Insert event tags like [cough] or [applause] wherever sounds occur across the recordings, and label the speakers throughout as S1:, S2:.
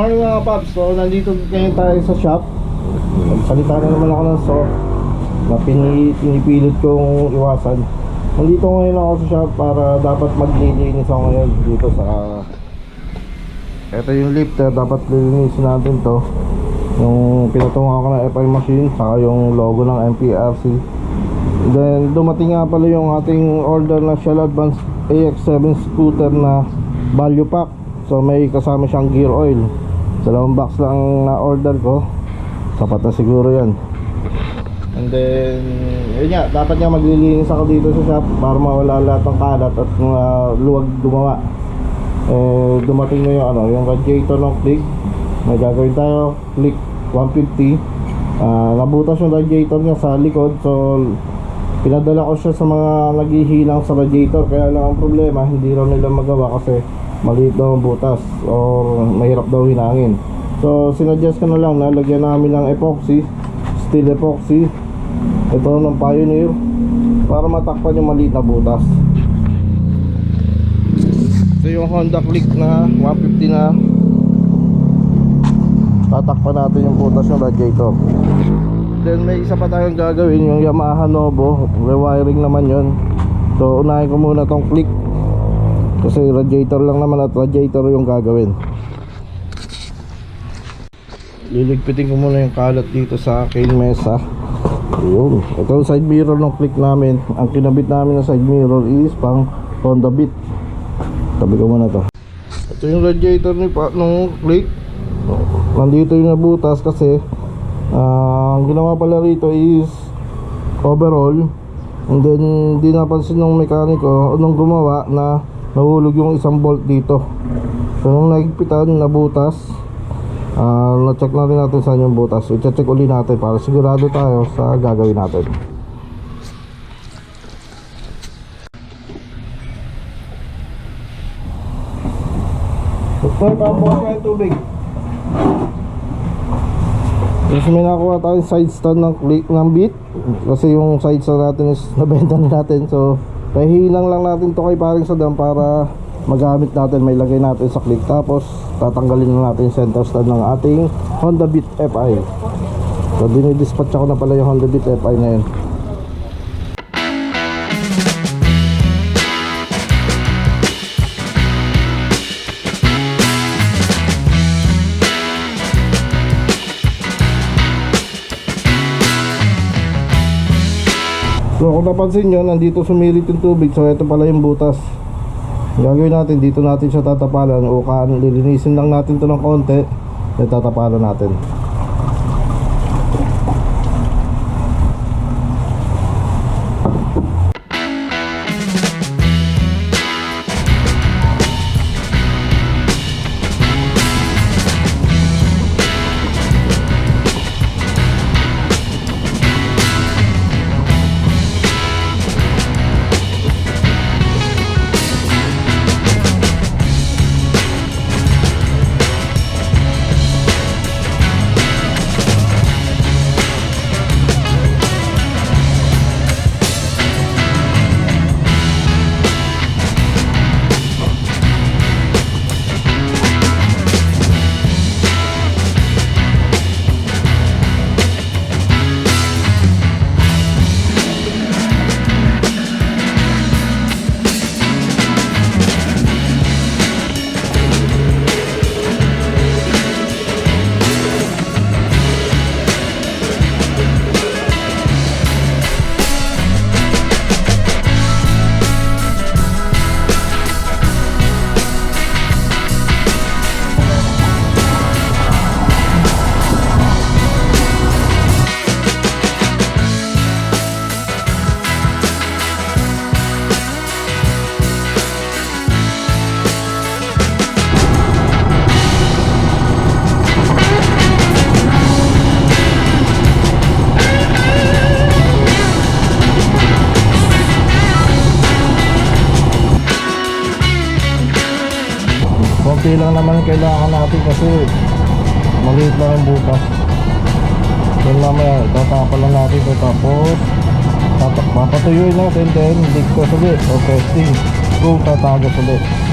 S1: morning mga paps. So, nandito ngayon tayo sa shop. Salita na naman ako ng store na pini, pinipilit kong iwasan. Nandito ngayon ako sa shop para dapat maglilinis ako ngayon dito sa... Ito yung lifter, dapat lilinisin natin to. Yung pinatungan ko ng FI machine, saka yung logo ng MPRC. Then dumating nga pala yung ating order na Shell Advance AX7 scooter na value pack. So may kasama siyang gear oil. Dalawang box lang na order ko. Sapat na siguro yan. And then, yun nga, dapat nga maglilinis ako dito sa shop para mawala lahat ng kalat at mga luwag gumawa. Eh, dumating na yung ano, yung radiator ng click. May gagawin tayo, click 150. Ah, nabutas yung radiator niya sa likod, so pinadala ko siya sa mga naghihilang sa radiator. Kaya lang ang problema, hindi raw nila magawa kasi maliit daw ang butas or mahirap daw hinangin. So, sinuggest ko na lang na lagyan namin ng epoxy, steel epoxy. Ito ng Pioneer para matakpan yung maliit na butas. Ito yung Honda Click na 150 na tatakpan natin yung butas ng radiator. Then may isa pa tayong gagawin yung Yamaha Novo, rewiring naman yon. So unahin ko muna tong click kasi radiator lang naman at radiator yung gagawin. Liligpitin ko muna yung kalat dito sa aking mesa. Ayun. Ito yung side mirror ng click namin. Ang kinabit namin na side mirror is pang Honda Beat. Tabi ko muna to. Ito yung radiator ni pa nung click. Nandito yung nabutas kasi ah, ang ginawa pala rito is overall. And then hindi napansin ng mekaniko nung gumawa na nahulog yung isang bolt dito. So nung nahigpitan, nabutas. Ah, na-check na rin natin saan yung butas. I-check uli natin para sigurado tayo sa gagawin natin. Doktor, pabukas ka yung tubig. Tapos may nakuha tayong side stand ng, ng beat Kasi yung side stand natin is [laughs] nabenta na natin So pahihilang lang natin to kay paring Saddam para magamit natin May lagay natin sa click. Tapos tatanggalin na natin yung center stand ng ating Honda Beat FI So dinidispatch ako na pala yung Honda Beat FI na yun So kung napansin nyo, nandito sumirit yung tubig So ito pala yung butas. Gagawin natin, dito natin siya tatapalan O kaan, lilinisin lang natin to ng konti Then tatapalan natin konti lang naman ang kailangan natin kasi maliit lang ang butas then mamaya tatapa lang natin ito tapos tatak papatuyuin natin then ligtas ulit o testing. Kung tatagas ulit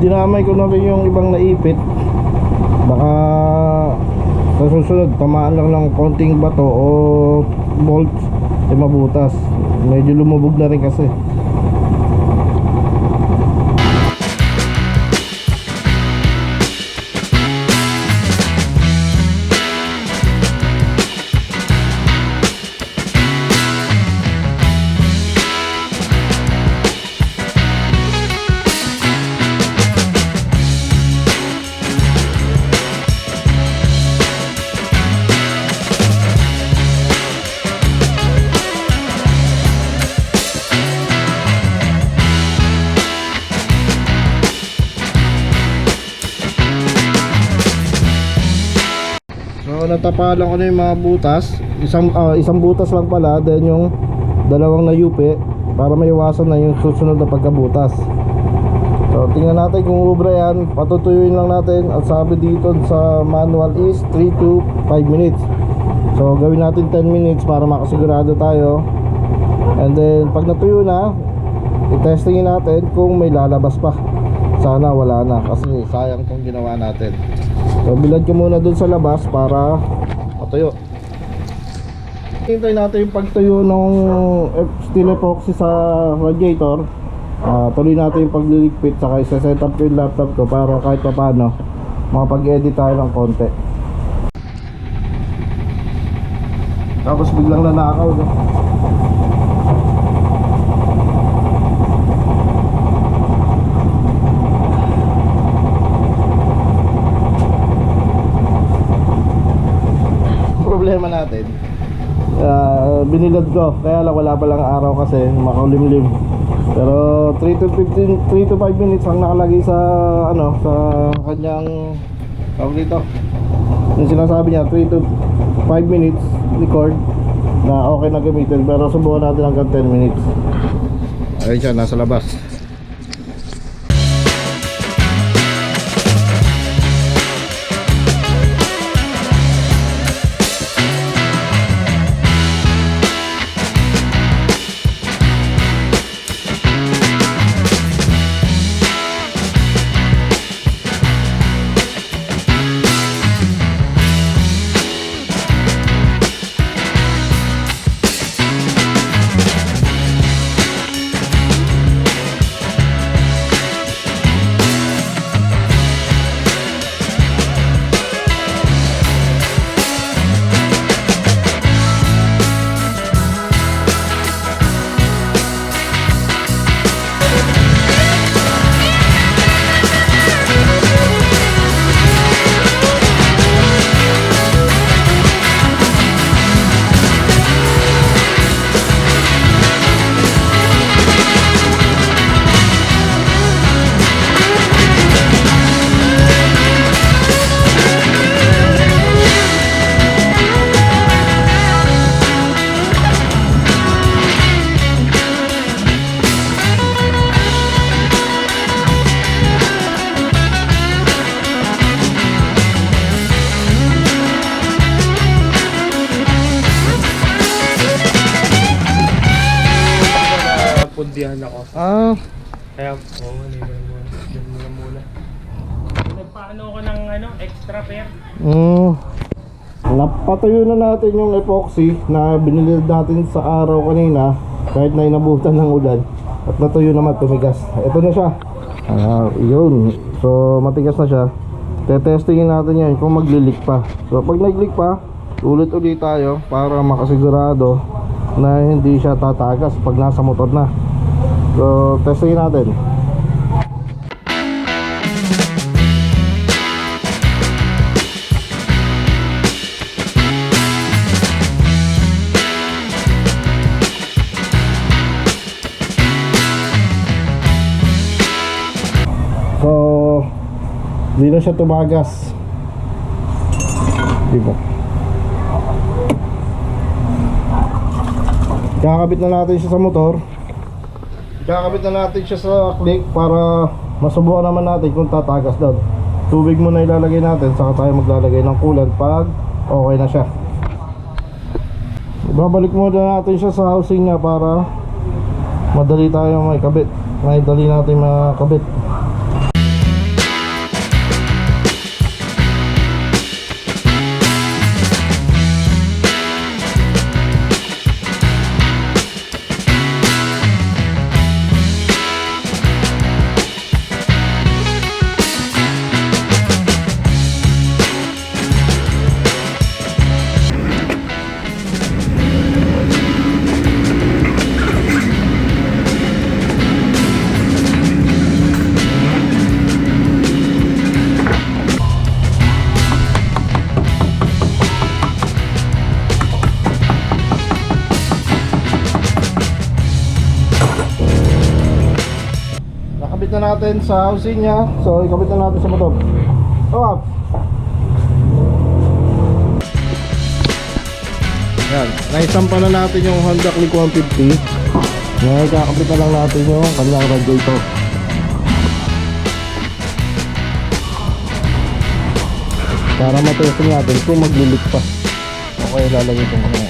S1: dinamay ko na rin yung ibang naipit. Baka sa susunod tamaan lang ng konting bato o bolts ay mabutas. Medyo lumubog na rin kasi. Natapalan ko na yung mga butas. Isang ah, isang butas lang pala, then yung dalawang nayupi para maiwasan na yung susunod na pagkabutas. So tingnan natin kung ubra yan, patutuyuin lang natin. At sabi dito sa manual is 3 to 5 minutes. So gawin natin 10 minutes para makasigurado tayo. And then pag natuyo na, i-testingin natin kung may lalabas pa. Sana wala na kasi sayang tong ginawa natin. So bilad ko muna dun sa labas para matuyo. Hintay natin yung pagtuyo ng steel epoxy sa radiator. Ah, tuloy natin yung pagliligpit saka isa-set up yung laptop ko para kahit pa paano makapag-edit tayo ng konti. Tapos biglang nanakaw no? Problema natin uh, binilad ko. Kaya lang wala pa lang araw kasi makulimlim pero 3 to 15 3 to 5 minutes ang nakalagay sa ano sa kanyang tawag dito. Yung sinasabi niya 3 to 5 minutes record na okay na gamitin. Pero subukan natin hanggang 10 minutes. Ayun siya nasa labas
S2: Nagpaano ko ng ano, extra pair.
S1: Mm. Napatuyo na natin yung epoxy na binili natin sa araw kanina kahit na inabutan ng ulan at natuyo naman tumigas. Ito na siya. Ah, yun. So matigas na siya. Tetestingin natin yan kung maglilik pa. So pag naglik pa, ulit-ulit tayo para makasigurado na hindi siya tatagas pag nasa motor na. So testingin natin. Di na siya tumagas. Di ba? Kakabit na natin siya sa motor. Kakabit na natin siya sa click para masubukan naman natin kung tatagas doon. Tubig muna ilalagay natin, saka tayo maglalagay ng coolant pag okay na siya. Ibabalik muna natin siya sa housing niya para madali tayo may kabit. May dali natin makabit. Natin sa housing niya. So, ikabit na natin sa motor. Tawag. Yan. Naisampa na natin yung Honda Click 150. Ngayon, kakabit na lang natin yung kanyang radiator. Para matesting natin kung maglilit pa. Okay, lalagay ko mga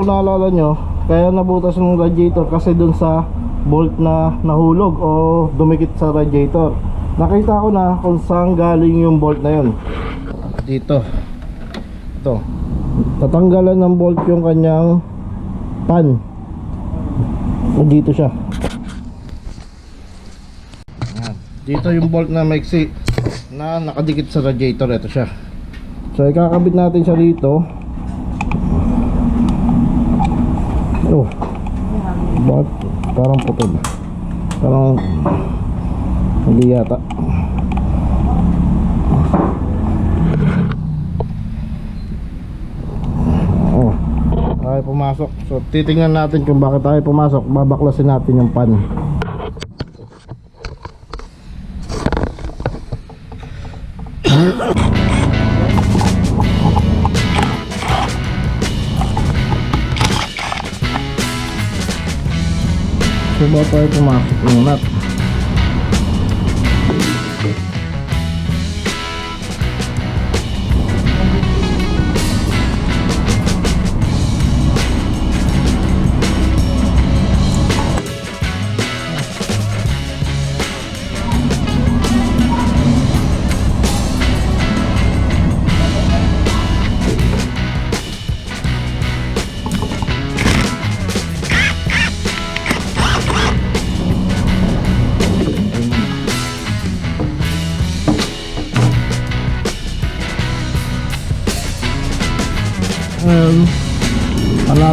S1: kung naalala nyo, kaya nabutas ng radiator kasi dun sa bolt na nahulog o dumikit sa radiator. Nakita ko na kung saan galing yung bolt na yun. Dito. Ito. Tatanggalan ng bolt yung kanyang pan. O dito siya. Ayan. Dito yung bolt na maiksi na nakadikit sa radiator. Ito siya. So ikakabit natin siya dito. Oh. Bakit parang putol? Parang hindi yata. Oh. Tayo pumasok. So titingnan natin kung bakit tayo pumasok. Babaklasin natin yung pan. Ba tayo pumasok ng nut?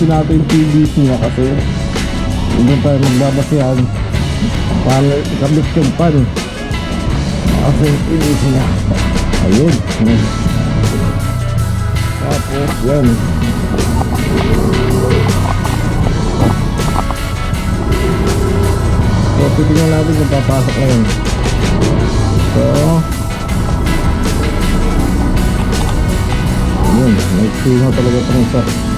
S1: Hanapin natin yung PVC niya kasi hindi tayo magbabasihan para ikabit yung pan. Kasi yung PVC niya. Ayun. Tapos yan. So titignan natin kung papasok na yun. So Yun, may sino talaga itong isa.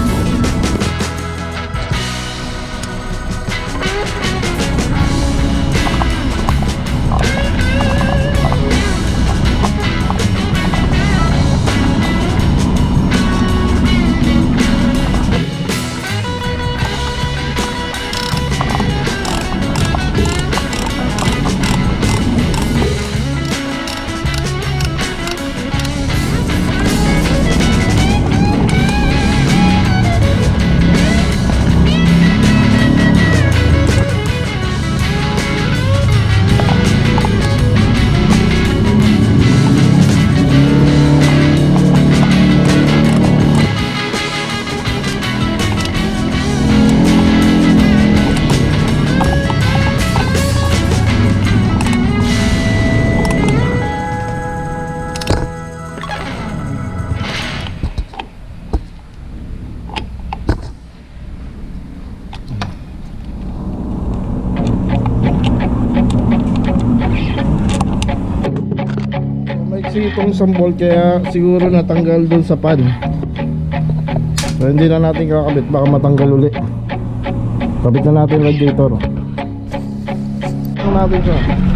S1: Itong isang bolt kaya siguro natanggal dun sa pan. So hindi na natin kakabit baka matanggal uli. Kabit na natin radiator. natin siya.